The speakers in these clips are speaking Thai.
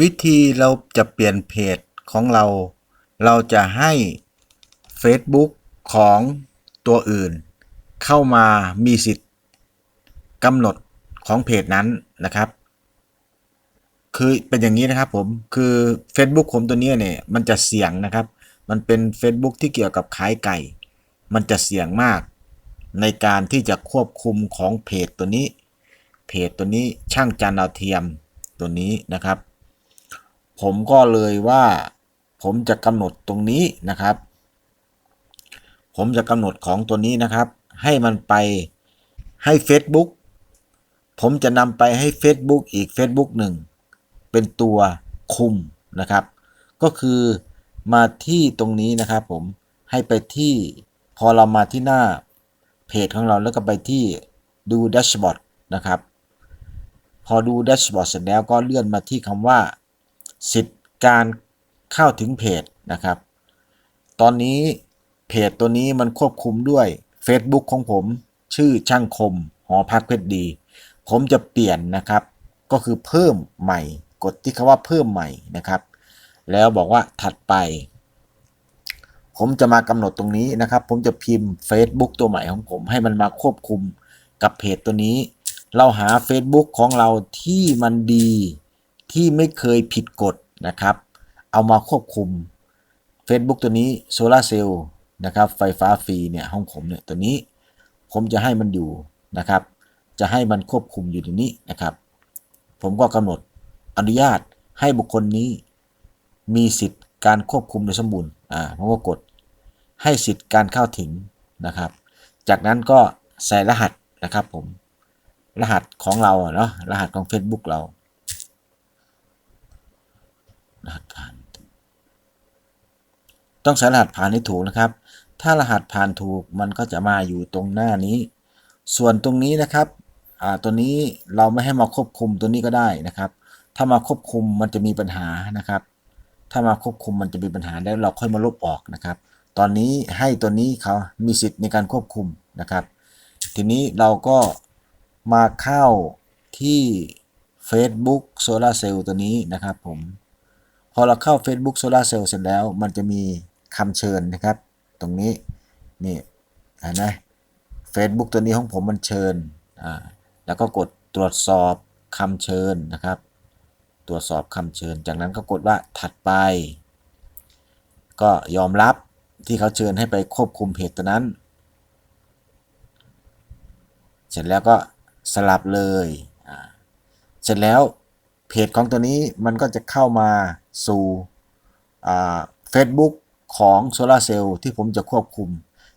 วิธีเราจะเปลี่ยนเพจของเรา เราจะให้ Facebook ของตัวอื่น เข้ามามีสิทธิ์กำหนดของเพจนั้นนะครับ คือเป็นอย่างนี้นะครับผม คือ Facebook ผมตัวนี้เนี่ยมันจะเสี่ยงนะครับ มันเป็น Facebook ที่เกี่ยวกับขายไก่ มันจะเสี่ยงมาก ในการที่จะควบคุมของเพจตัวนี้ เพจตัวนี้ช่างจันดาวเทียมตัวนี้นะครับ ผมก็เลยว่า ผมจะกำหนดตรงนี้นะครับ ผมจะกำหนดของตัวนี้นะครับ ให้มันไปให้ Facebook ผมจะนำไปให้ Facebook อีก Facebook หนึ่งเป็นตัวคุมนะครับ ก็คือมาที่ตรงนี้นะครับ ผมให้ไปที่พอเรามาที่หน้าเพจของเราแล้วก็ไปที่ดูแดชบอร์ดนะครับ พอดูแดชบอร์ดเสร็จแล้วก็เลื่อนมาที่คำว่า สิทธิ์การเข้าถึงเพจนะครับ ตอนนี้เพจตัวนี้มันควบคุมด้วย Facebook ของผม ชื่อช่างคม หอพักเพชรดี ผมจะเปลี่ยนนะครับ ก็คือเพิ่มใหม่ กดที่คำว่าเพิ่มใหม่นะครับ แล้วบอกว่าถัดไป ผมจะมากำหนดตรงนี้นะครับ ผมจะพิมพ์ Facebook ตัวใหม่ของผมให้มันมาควบคุมกับเพจตัวนี้ เราหา Facebook ของเราที่มันดี ที่ไม่เคยผิดกฎนะครับ เอามาควบคุม Facebook ตัวนี้โซลาเซลล์นะครับไฟฟ้าฟรีเนี่ยห้องผมเนี่ยตัวนี้ ผมจะให้มันอยู่นะครับ จะให้มันควบคุมอยู่ตรงนี้นะครับ ผมก็กำหนดอนุญาตให้บุคคลนี้ มีสิทธิ์การควบคุมโดยสมบูรณ์อ่าผมก็กดให้สิทธิ์การเข้าถึงนะครับ จากนั้นก็ใส่รหัสนะครับผมรหัสของเราเนาะรหัสของ Facebook เรา รหัสผ่าน ต้องใส่รหัสผ่านให้ถูกนะครับ ถ้ารหัสผ่านถูกมันก็จะมาอยู่ตรงหน้านี้ ส่วนตรงนี้นะครับตัวนี้เราไม่ให้มาควบคุมตัวนี้ก็ได้นะครับ ถ้ามาควบคุมมันจะมีปัญหานะครับ ถ้ามาควบคุมมันจะมีปัญหาแล้วเราค่อยมาลบออกนะครับ ตอนนี้ให้ตัวนี้เขามีสิทธิ์ในการควบคุมนะครับ ทีนี้เราก็มาเข้าที่ Facebook Solar Cell ตัวนี้นะครับผม พอเราเข้า Facebook Solar Cell เสร็จแล้ว มันจะมี คำเชิญนะครับ ตรงนี้นี่เห็นไหม Facebook ตัวนี้ของผมมันเชิญอ่าแล้วก็กดตรวจสอบคำเชิญนะครับ ตรวจสอบคำเชิญ จากนั้นก็กดว่าถัดไป ก็ยอมรับที่เขาเชิญให้ไปควบคุมเพจตัวนั้น เสร็จแล้วก็สลับเลยเสร็จแล้วเพจของตัวนี้มันก็จะเข้ามาสู่ ของ Solar Cell ที่ผมจะควบคุม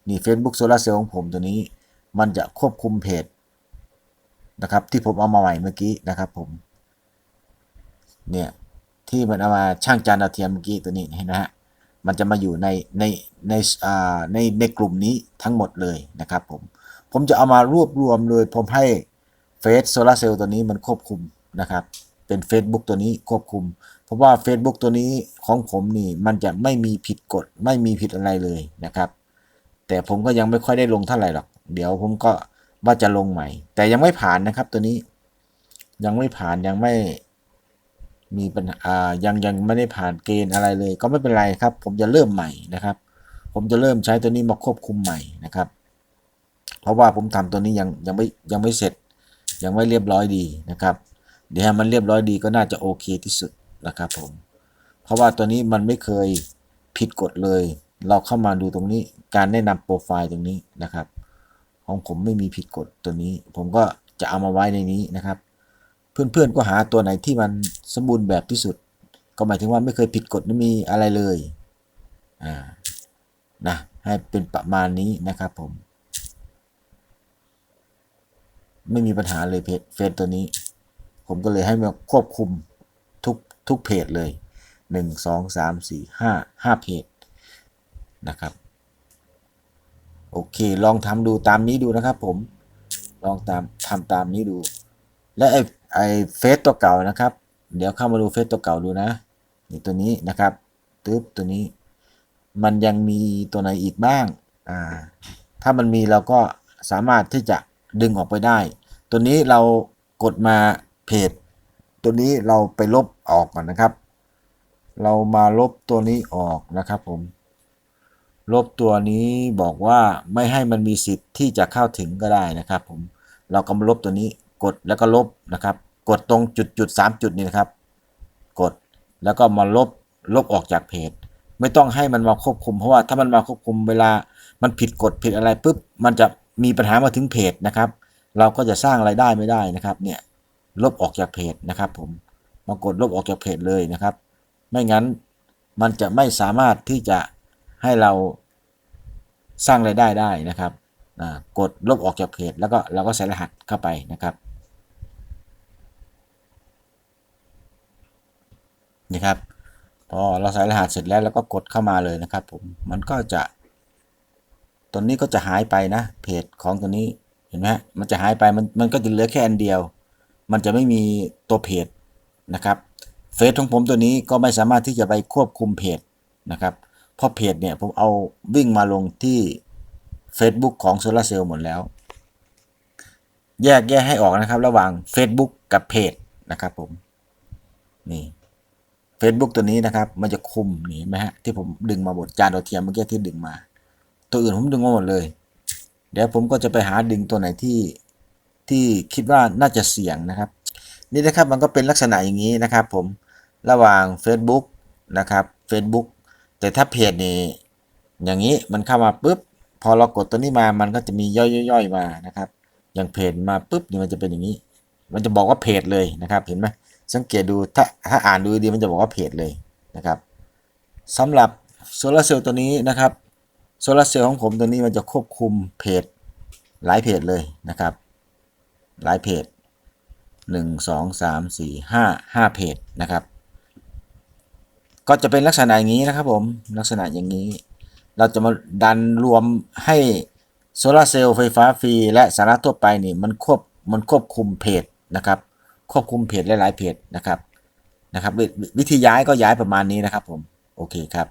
นี่ Facebook Solar Cell ของผมตัวนี้ มันจะควบคุมเพจนะครับที่ผมเอามาใหม่เมื่อกี้นะครับผม เนี่ยที่มันเอามาช่างจานดาวเทียมเมื่อกี้ตัวนี้เห็นไหมฮะ มันจะมาอยู่ในในในอ่าในในกลุ่มนี้ทั้งหมดเลยนะครับผม ผมจะเอามารวบรวมเลยผมให้เฟซโซลาเซลล์ตัวนี้มันควบคุมนะครับ เป็น Facebook ตัวนี้ควบคุม เพราะว่า Facebook ตัวนี้ของผมนี่มันจะไม่มีผิดกฎไม่มีผิดอะไรเลยนะครับ แต่ผมก็ยังไม่ค่อยได้ลงเท่าไหร่หรอก เดี๋ยวผมก็ว่าจะลงใหม่ แต่ยังไม่ผ่านนะครับตัวนี้ ยังไม่ผ่านยังไม่มีปัญหาอ่ายังยังไม่ได้ผ่านเกณฑ์อะไรเลย ก็ไม่เป็นไรครับ ผมจะเริ่มใหม่นะครับ ผมจะเริ่มใช้ตัวนี้มาควบคุมใหม่นะครับ เพราะว่าผมทำตัวนี้ยังยังไม่ยังไม่เสร็จยังไม่เรียบร้อยดีนะครับ เดี๋ยวให้มันเรียบร้อยดีก็น่าจะโอเคที่สุดนะครับผม เพราะว่าตัวนี้มันไม่เคยผิดกฎเลย เราเข้ามาดูตรงนี้การแนะนำโปรไฟล์ตรงนี้นะครับ ของผมไม่มีผิดกฎตัวนี้ ผมก็จะเอามาไว้ในนี้นะครับ เพื่อนๆก็หาตัวไหนที่มันสมบูรณ์แบบที่สุด ก็หมายถึงว่าไม่เคยผิดกฎไม่มีอะไรเลยอ่านะให้เป็นประมาณนี้นะครับผม ไม่มีปัญหาเลยเพจเฟซตัวนี้ ผมก็เลยให้มาควบคุมทุกทุกเพจเลย 1 2 3 4 5 5เพจนะครับ โอเค ลองทำดูตามนี้ดูนะครับผม ลองตามทำตามนี้ดู และไอไอเฟซตัวเก่านะครับ เดี๋ยวเข้ามาดูเฟซตัวเก่าดูนะนี่ตัวนี้นะครับตึ๊บตัวนี้ มันยังมีตัวไหนอีกบ้าง อ่า ถ้ามันมีเราก็สามารถที่จะดึงออกไปได้ ตัวนี้เรากดมา เพจ ตัวนี้เราไปลบออกก่อนนะครับ เรามาลบตัวนี้ออกนะครับผม ลบตัวนี้บอกว่าไม่ให้มันมีสิทธิ์ที่จะเข้าถึงก็ได้นะครับผม เราก็มาลบตัวนี้กดแล้วก็ลบนะครับ กดตรงจุดจุดสามจุดนี้นะครับ กดแล้วก็มาลบลบออกจากเพจ ไม่ต้องให้มันมาควบคุมเพราะว่าถ้ามันมาควบคุมเวลามันผิดกฎผิดอะไรปุ๊บมันจะมีปัญหามาถึงเพจนะครับ เราก็จะสร้างรายได้ไม่ได้นะครับเนี่ย ลบออกจากเพจนะครับผมมากดลบออกจากเพจเลยนะครับ ไม่งั้นมันจะไม่สามารถที่จะให้เราสร้างรายได้ได้นะครับกดลบออกจากเพจแล้วก็เราก็ใส่รหัสเข้าไปนะครับนี่ครับพอเราใส่รหัสเสร็จแล้วเราก็กดเข้ามาเลยนะครับผมมันก็จะตัวนี้ก็จะหายไปนะเพจของตัวนี้เห็นไหมฮะมันจะหายไปมันมันก็จะเหลือแค่อันเดียว มันจะไม่มีตัวเพจนะครับเฟซของผมตัวนี้ก็ไม่สามารถที่จะไปควบคุมเพจนะครับเพราะเพจเนี่ยผมเอาวิ่งมาลงที่ Facebook ของ Solar Cell หมดแล้ว แยกแยกให้ออกนะครับ ระหว่าง Facebook กับเพจนะครับผมนี่ Facebook ตัวนี้นะครับ มันจะคุมนี่ไหมฮะที่ผมดึงมาหมดจานดาวเทียมเมื่อกี้ที่ดึงมา ตัวอื่นผมดึงมาหมดเลย เดี๋ยวผมก็จะไปหาดึงตัวไหนที่ ที่คิดว่าน่าจะเสี่ยงนะครับ นี่นะครับมันก็เป็นลักษณะอย่างนี้นะครับ ผมระหว่าง Facebook นะครับ Facebook แต่ถ้าเพจนี่อย่างนี้มันเข้ามาปุ๊บพอเรากดตัวนี้มามันก็จะมีย่อยๆมานะครับ อย่างเพจมาปุ๊บนี่มันจะเป็นอย่างนี้ มันจะบอกว่าเพจเลยนะครับเห็นไหมสังเกตดูถ้าถ้าอ่านดูดีมันจะบอกว่าเพจเลยนะครับสำหรับโซลาร์เซลล์ตัวนี้นะครับโซลาร์เซลล์ของผมตัวนี้มันจะควบคุมเพจหลายเพจเลยนะครับ หลายเพจหนึ่งสองสามสี่ห้าห้าเพจนะครับ ก็จะเป็นลักษณะอย่างนี้นะครับผมลักษณะอย่างนี้ เราจะมาดันรวมให้โซลาร์เซลล์ไฟฟ้าฟรีและสาระทั่วไปนี่มันควบมันควบคุมเพจนะครับ ควบคุมเพจหลายๆเพจนะครับนะครับววิธีย้ายก็ย้ายประมาณนี้นะครับผมโอเคครับ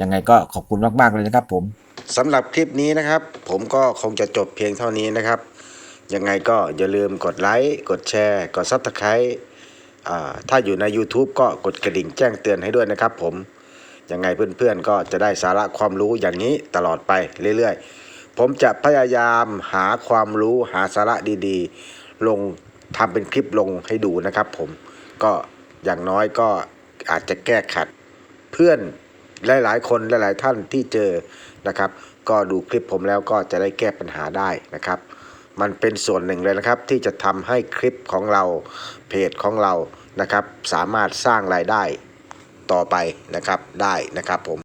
ยังไงก็ขอบคุณมาก ๆ เลยนะครับผมสำหรับคลิปนี้นะครับ ผมก็คงจะจบเพียงเท่านี้นะครับ ยังไงก็อย่าลืมกดไลค์กดแชร์ กดซับสไครต์ถ้าอยู่ใน YouTube ก็กดกระดิ่งแจ้งเตือนให้ด้วยนะครับผม ยังไงเพื่อนๆก็จะได้สาระความรู้อย่างนี้ตลอดไปเรื่อยๆ ผมจะพยายามหาความรู้หาสาระดีๆ ลงทำเป็นคลิปลงให้ดูนะครับผม ก็อย่างน้อยก็อาจจะแก้ขัดเพื่อนหลายๆ คนหลายๆท่านที่เจอนะครับ ก็ดูคลิปผมแล้วก็จะได้แก้ปัญหาได้นะครับ มันเป็นส่วนหนึ่งเลยนะครับ ที่จะทำให้คลิปของเราเพจของเรานะครับ สามารถสร้างรายได้ต่อไปนะครับได้นะครับผม